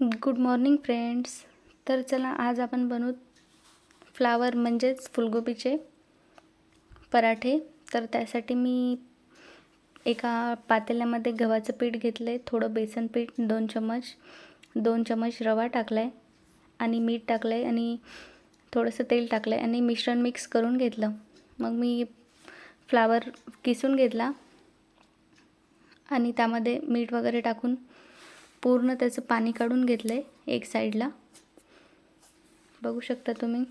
Good morning friends. तर चला आज आपण बनवू फ्लावर म्हणजेच फुलगोबीचे पराठे. तर त्यासाठी मी एका पातेल्यामध्ये गव्हाचं पीठ घेतलं आहे थोडं बेसन पीठ दोन चम्मच दोन चमच रवा टाकला आहे आणि मीठ टाकलं आहे आणि थोडंसं तेल टाकलं आहे आणि मिश्रण मिक्स करून घेतलं. मग मी फ्लावर किसून घेतला आणि त्यामध्ये मीठ वगैरे टाकून पूर्ण त्याचं पाणी काढून घेतलं आहे एक साईडला. बघू शकता तुम्ही.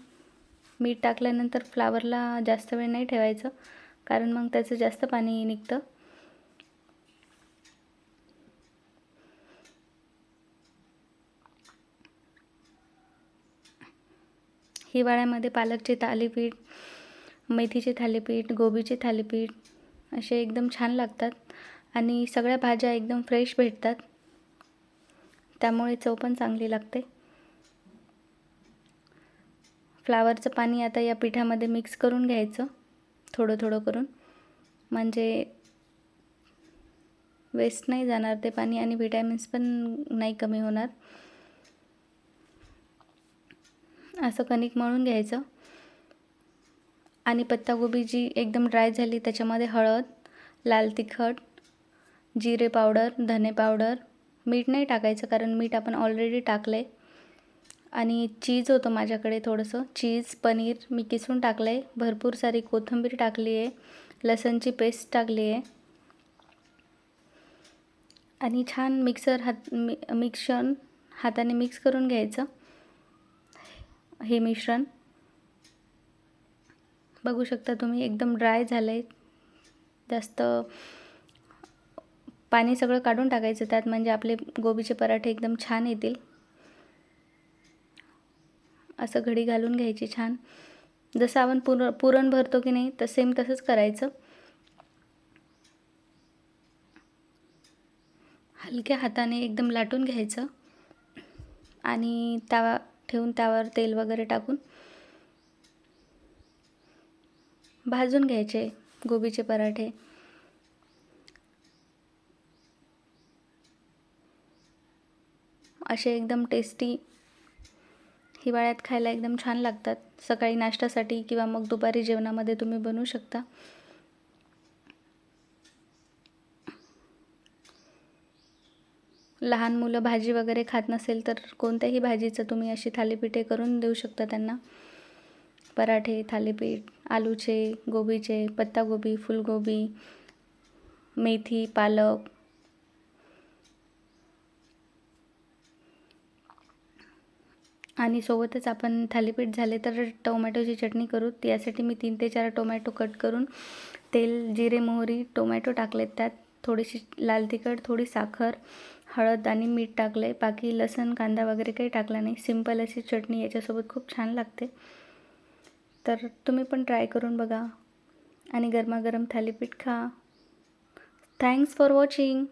मीठ टाकल्यानंतर फ्लावरला जास्त वेळ नाही ठेवायचं कारण मग त्याचं जास्त पाणी निघतं. हिवाळ्यामध्ये पालकचे थालीपीठ मेथीचे थालीपीठ गोबीचे थालीपीठ असे एकदम छान लागतात आणि सगळ्या भाज्या एकदम फ्रेश भेटतात. त्यामुळे चव पण चांगली लागते. फ्लावरचं पाणी आता या पिठामध्ये मिक्स करून घ्यायचं. थोडं थोडं करून. म्हणजे वेस्ट नाही जाणार ते पाणी आणि विटॅमिन्स पण नाही कमी होणार. असं कणिक मळून घ्यायचं. आणि पत्तागोबी जी एकदम ड्राय झाली त्याच्यामध्ये हळद लाल तिखट जिरे पावडर धने पावडर मीठ नाही टाकायचं कारण मीठ आपण ऑलरेडी टाकलं आहे आणि चीज होतं माझ्याकडे थोडंसं. चीज पनीर मी किसून टाकलं आहे भरपूर सारी कोथिंबीर टाकली आहे. लसणची पेस्ट टाकली आहे. आणि छान मिक्सर हात मि मिक्सर हाताने मिक्स करून घ्यायचं. हे मिश्रण. बघू शकता तुम्ही एकदम ड्राय झालं आहे जास्त पाणी सगळं काढून टाकायचं त्यात म्हणजे आपले गोबीचे पराठे एकदम छान येतील. असं घडी घालून घ्यायची छान. जसं आपण पुर पुरण भरतो की नाही तर सेम तसंच करायचं. हलक्या हाताने एकदम लाटून घ्यायचं. आणि तवा ठेवून त्यावर तेल वगैरे टाकून भाजून घ्यायचे गोबीचे पराठे. असे एकदम टेस्टी हिवाळ्यात खायला एकदम छान लागतात. सकाळी नाश्त्यासाठी किंवा मग दुपारी जेवणामध्ये तुम्ही बनवू शकता. लहान मुलं भाजी वगैरे खात नसेल तर कोणत्याही भाजीचं तुम्ही अशी थालीपीठे करून देऊ शकता त्यांना. पराठे थालीपीठ आलूचे गोबीचे पत्तागोबी फुलगोबी मेथी पालक आणि सोबतच आपण थालीपीठ झाले तर टोमॅटोची चटणी करू. यासाठी मी तीन ते चार टोमॅटो कट करून तेल जिरे मोहरी टोमॅटो टाकलेत. त्यात थोडीशी लाल तिखट थोडी साखर हळद आणि मीठ टाकले बाकी लसण कांदा वगैरे काही टाकला नाही. सिंपल अशी चटणी याच्यासोबत खूप छान लागते. तर तुम्ही पण ट्राय करून बघा आणि गरमागरम थालीपीठ खा. Thanks for watching